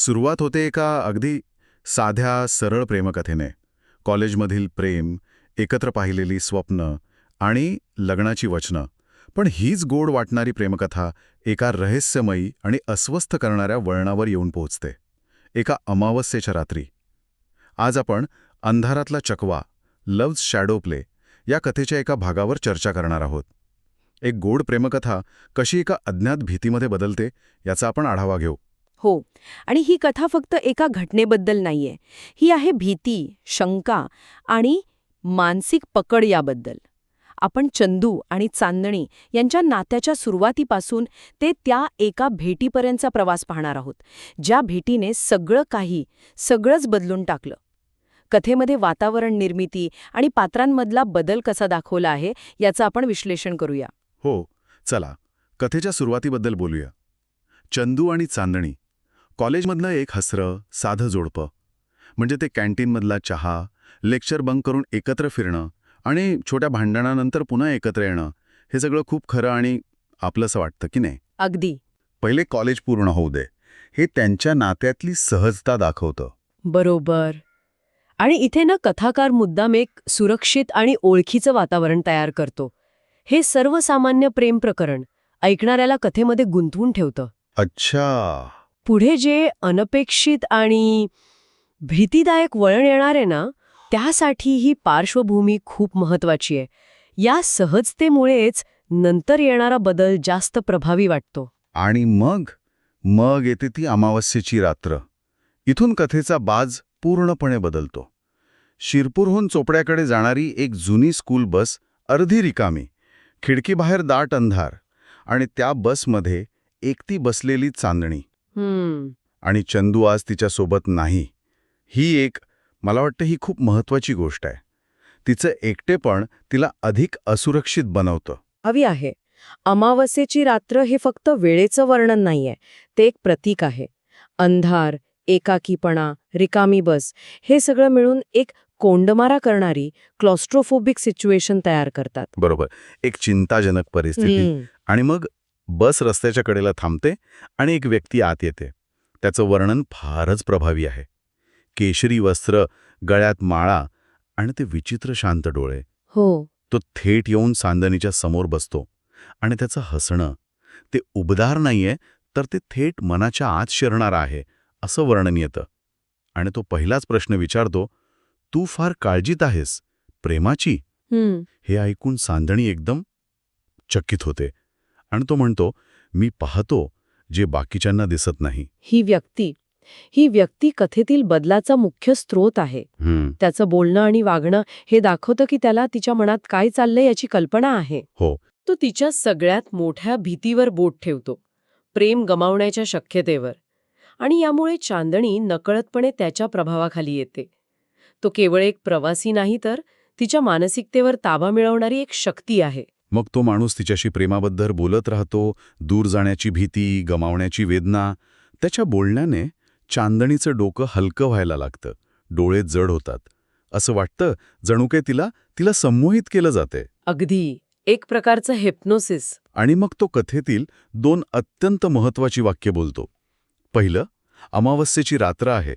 सुरुवात होते एका अगदी साध्या सरळ प्रेमकथेने. कॉलेजमधील प्रेम एकत्र पाहिलेली स्वप्न आणि लग्नाची वचनं. पण हीच गोड वाटणारी प्रेमकथा एका रहस्यमयी आणि अस्वस्थ करणाऱ्या वळणावर येऊन पोहोचते. एका अमावस्येच्या रात्री. आज आपण अंधारातला चकवा लव्ज शॅडो प्ले या कथेच्या एका भागावर चर्चा करणार आहोत. एक गोड प्रेमकथा कशी एका अज्ञात भीतीमध्ये बदलते याचा आपण आढावा घेऊ. हो. आणि ही कथा फक्त एका घटनेबद्दल नाहीये. ही आहे भीती शंका आणि मानसिक पकड याबद्दल. आपण चंदू आणि चांदणी यांच्या नात्याच्या सुरुवातीपासून ते त्या एका भेटीपर्यंतचा प्रवास पाहणार आहोत ज्या भेटीने सगळं काही सगळंच बदलून टाकलं. कथेमध्ये वातावरण निर्मिती आणि पात्रांमधला बदल कसा दाखवला आहे याचं आपण विश्लेषण करूया. हो चला. कथेच्या सुरुवातीबद्दल बोलूया. चंदू आणि चांदणी कॉलेजमधलं एक हसरं साधं जोडपं. म्हणजे ते कॅन्टीनमधला चहा लेक्चर बंक करून एकत्र फिरणं आणि छोट्या भांडणानंतर पुन्हा एकत्र येणं हे सगळं खूप खरं आणि आपलंसं वाटतं की नाही? अगदी. पहिले कॉलेज पूर्ण होऊ दे. हे त्यांच्या नात्यातली सहजता दाखवतं. बरोबर. आणि इथे ना कथाकार मुद्दाम एक सुरक्षित आणि ओळखीचं वातावरण तयार करतो. हे सर्वसामान्य प्रेम प्रकरण ऐकणाऱ्याला कथेमध्ये गुंतवून ठेवतं. अच्छा. पुढे जे अनपेक्षित आणि भीतीदायक वळण येणार आहे ना त्यासाठी ही पार्श्वभूमी खूप महत्वाची आहे. या सहजतेमुळेच नंतर येणारा बदल जास्त प्रभावी वाटतो. आणि मग? मग येते ती अमावस्येची रात्र. इथून कथेचा बाज पूर्णपणे बदलतो. शिरपूरहून चोपड्याकडे जाणारी एक जुनी स्कूल बस अर्धी रिकामी खिडकीबाहेर दाट अंधार आणि त्या बसमध्ये एकटी बसलेली चांदणी. आणि चंदू आज तिच्यासोबत नाही. ही एक मला वाटतं ही खूप महत्वाची गोष्ट आहे. तिचं एकटेपण तिला अधिक असुरक्षित बनवतं. हवी आहे. अमावस्येची रात्र हे फक्त वेळेचं वर्णन नाहीये. ते एक प्रतीक आहे. अंधार एकाकीपणा रिकामी बस हे सगळं मिळून एक कोंडमारा करणारी क्लॉस्ट्रोफोबिक सिच्युएशन तयार करतात. बरोबर. एक चिंताजनक परिस्थिती. आणि मग बस रस्त्याच्या कडेला थांबते आणि एक व्यक्ती आत येते. त्याचं वर्णन फारच प्रभावी आहे. केशरी वस्त्र गळ्यात माळा आणि ते विचित्र शांत डोळे. हो. तो थेट येऊन सांदनीच्या समोर बसतो आणि त्याचं हसणं ते उबदार नाहीये तर ते थेट मनाच्या आत शिरणार आहे असं वर्णन येतं. आणि तो पहिलाच प्रश्न विचारतो तू फार काळजीत आहेस प्रेमाची? हे ऐकून सांदणी एकदम चकित होते. आणि तो म्हणतो मी पाहतो जे बाकीच्यांना दिसत नाही. ही व्यक्ती ही व्यक्ती कथेतील बदलाचा मुख्य स्रोत आहे. त्याचं बोलणं आणि वागणं हे दाखवतं की त्याला तिच्या मनात काय चाललंय याची कल्पना आहे. हो. तो तिच्या सगळ्यात मोठ्या भीतीवर बोट ठेवतो प्रेम गमावण्याच्या शक्यतेवर. आणि यामुळे चांदणी नकळतपणे त्याच्या प्रभावाखाली येते. तो केवळ एक प्रवासी नाही तर तिच्या मानसिकतेवर ताबा मिळवणारी एक शक्ती आहे. मग तो माणूस तिच्याशी प्रेमाबद्दल बोलत राहतो दूर जाण्याची भीती गमावण्याची वेदना. त्याच्या बोलण्याने चांदणीचं डोकं हलकं व्हायला लागतं. डोळे जड होतात. असं वाटतं जणू काही तिला तिला संमोहित केलं जाते अगदी. एक प्रकारचं हेप्नोसिस आणि मग तो कथेतील दोन अत्यंत महत्वाची वाक्य बोलतो. पहिलं अमावस्येची रात्र आहे.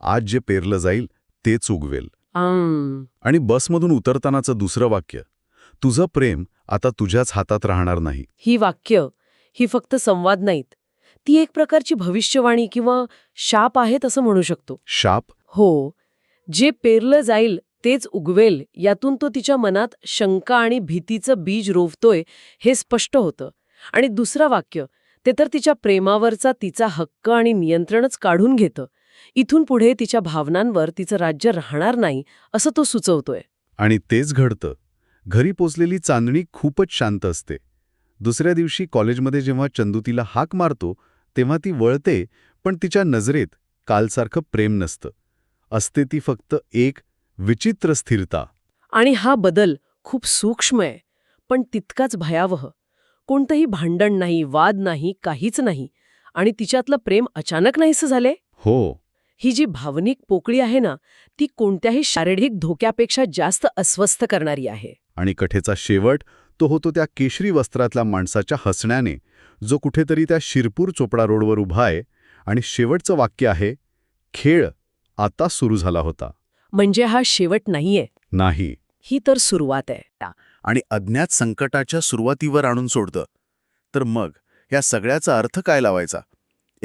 आज जे पेरलं जाईल तेच उगवेल. आणि बसमधून उतरतानाचं दुसरं वाक्य तुझं प्रेम आता तुझ्याच हातात राहणार नाही. ही वाक्य ही फक्त संवाद नाहीत. ती एक प्रकारची भविष्यवाणी किंवा शाप आहेत असं म्हणू शकतो. शाप? हो. जे पेरलं जाईल तेच उगवेल यातून तो तिच्या मनात शंका आणि भीतीचं बीज रोवतोय हे स्पष्ट होतं. आणि दुसरं वाक्य ते तर तिच्या प्रेमावरचा तिचा हक्क आणि नियंत्रणच काढून घेतं. इथून पुढे तिच्या भावनांवर तिचं राज्य राहणार नाही असं तो सुचवतोय. आणि तेच घडतं. घरी पोचलेली चांदणी खूपच शांत असते. दुसऱ्या दिवशी कॉलेजमध्ये जेव्हा चंदू तिला हाक मारतो तेव्हा ती वळते पण तिच्या नजरेत कालसारखं प्रेम नसतं. असते ती फक्त एक विचित्र स्थिरता. आणि हा बदल खूप सूक्ष्म आहे पण तितकाच भयावह. कोणतंही भांडण नाही वाद नाही काहीच नाही. आणि तिच्यातलं प्रेम अचानक नाहीसं झाले हो. ही जी भावनिक पोकळी आहे ना ती कोणत्याही शारीरिक धोक्यापेक्षा जास्त अस्वस्थ करणारी आहे. आणि कथेचा शेवट तो होतो त्या केशरी वस्त्रातल्या माणसाच्या हसण्याने जो कुठेतरी त्या शिरपूर चोपडा रोडवर उभा आहे आणि शेवटचं वाक्य आहे खेळ आता सुरू झाला होता. म्हणजे हा शेवट नाहीये. नाही. ही तर सुरुवात आहे. आणि अज्ञात संकटाच्या सुरुवातीवर आणून सोडतं. तर मग या सगळ्याचा अर्थ काय लावायचा?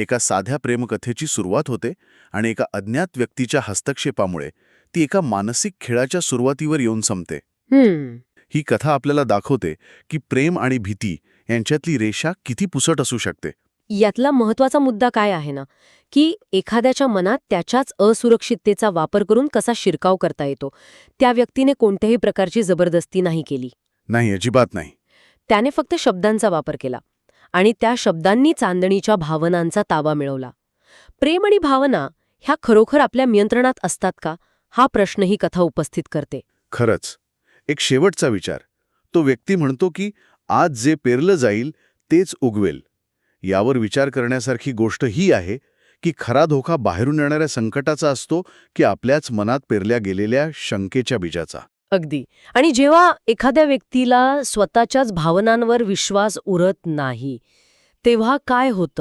एका साध्या प्रेमकथेची सुरुवात होते आणि एका अज्ञात व्यक्तीच्या हस्तक्षेपामुळे ती एका मानसिक खेळाच्या सुरुवातीवर येऊन संपते. ही कथा आपल्याला दाखवते की प्रेम आणि भीती यांच्यातली रेषा किती पुसट असू शकते. यातला महत्त्वाचा मुद्दा काय आहे ना की एखाद्याच्या मनात त्याच्याच असुरक्षिततेचा वापर करून कसा शिरकाव करता येतो त्या व्यक्तीने कोणत्याही प्रकारची जबरदस्ती नाही केली. नाही अजिबात नाही. त्याने फक्त शब्दांचा वापर केला. आणि त्या शब्दांनी चांदणीच्या भावनांचा ताबा मिळवला. प्रेम आणि भावना ह्या खरोखर आपल्या नियंत्रणात असतात का? हा प्रश्न ही कथा उपस्थित करते. खरंच. एक शेवटचा विचार. तो व्यक्ती म्हणतो की आज जे पेरलं जाईल तेच उगवेल. यावर विचार करण्यासारखी गोष्ट ही आहे की खरा धोका बाहेरून येणाऱ्या संकटाचा असतो की आपल्याच मनात पेरल्या गेलेल्या शंकेच्या बीजाचा. अगदी. आणि जेव्हा एखाद्या व्यक्तीला स्वतःच्याच भावनांवर विश्वास उरत नाही तेव्हा काय होतं?